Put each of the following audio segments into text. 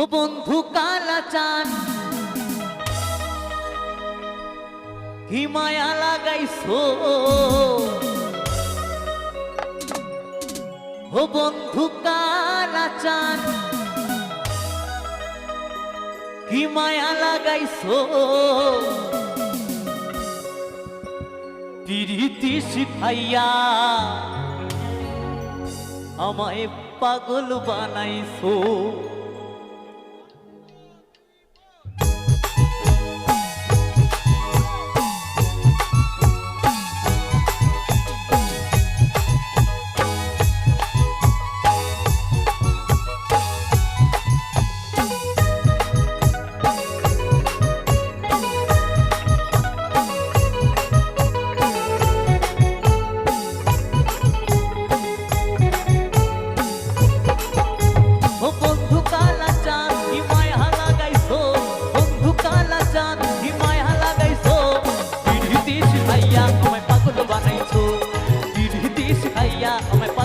ও বন্ধু কালা চান কি মায়া লাগাইছো? ও বন্ধু কালা চান কি মায়া লাগাইছো? প্রীতি শিখাইয়া আমায় পাগল বানাইছো।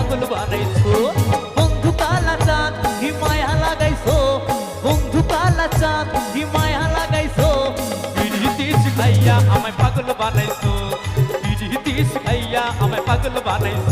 পাগল বানাইছো। বন্ধু কালা চাঁদ কি মায়া লাগাইছো। বন্ধু কালা চাঁদ কি মায়া লাগাইছো। পিড়িতি শিখাইয়া আমায় পাগল বানাইছো। পিড়িতি শিখাইয়া আমায় পাগল বানাইছো।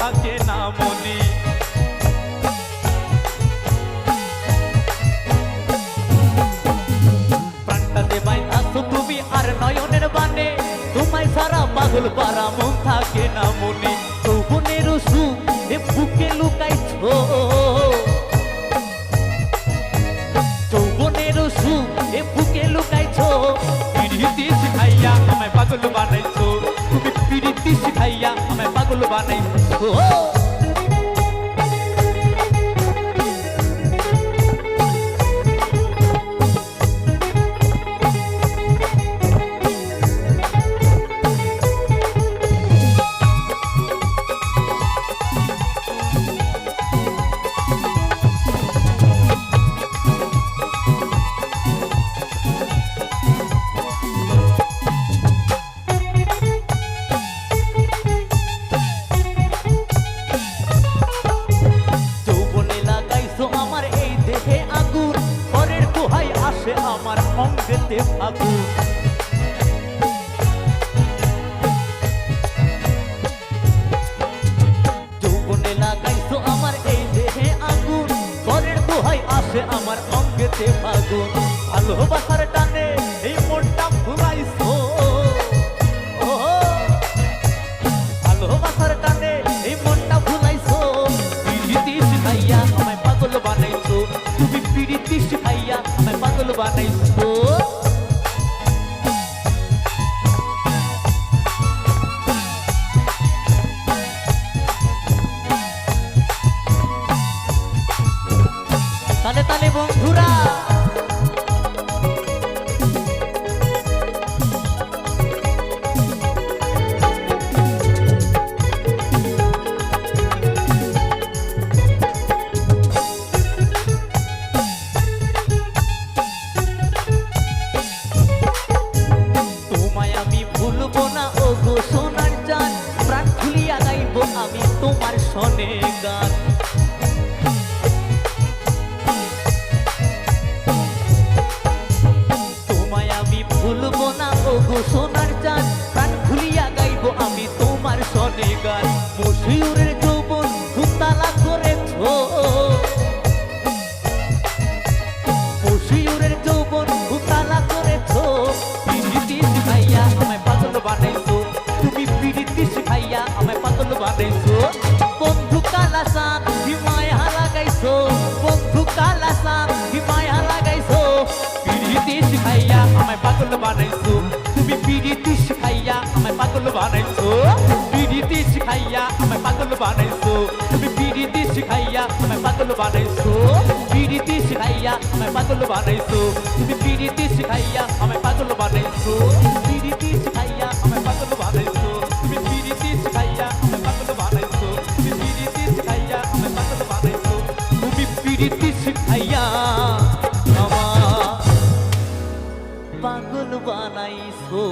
থাকে না মনে। প্রাণটাতে বাইন্ধাছো তুমি আর নয়নের বানে তোমায় সারা পাগল পারা মন থাকে না মনে। বানাইছো আসে আমার অঙ্গেতে ভাগু আমার এই দেহে আগুন পরের দোহাই আসে আমার অঙ্গেতে আগুন ভালোবাসার টানে এই ভুলবো না ও গো সোনার চান পাগল বানাইছো? বিড়িতে শিখাইয়া আমায় পাগল বানাইছো। তুমি বিড়িতে শিখাইয়া আমায় পাগল বানাইছো। বিড়িতে শিখাইয়া আমায় পাগল বানাইছো। তুমি বিড়িতে শিখাইয়া আমায় পাগল বানাইছো। বিড়িতে শিখাইয়া আমায় পাগল বানাইছো। তুমি বিড়িতে শিখাইয়া আমায় পাগল বানাইছো। তুমি বিড়িতে শিখাইয়া আমায় পাগল বানাইছো। তুমি বিড়িতে শিখাইয়া আমার পাগল বানাইছো।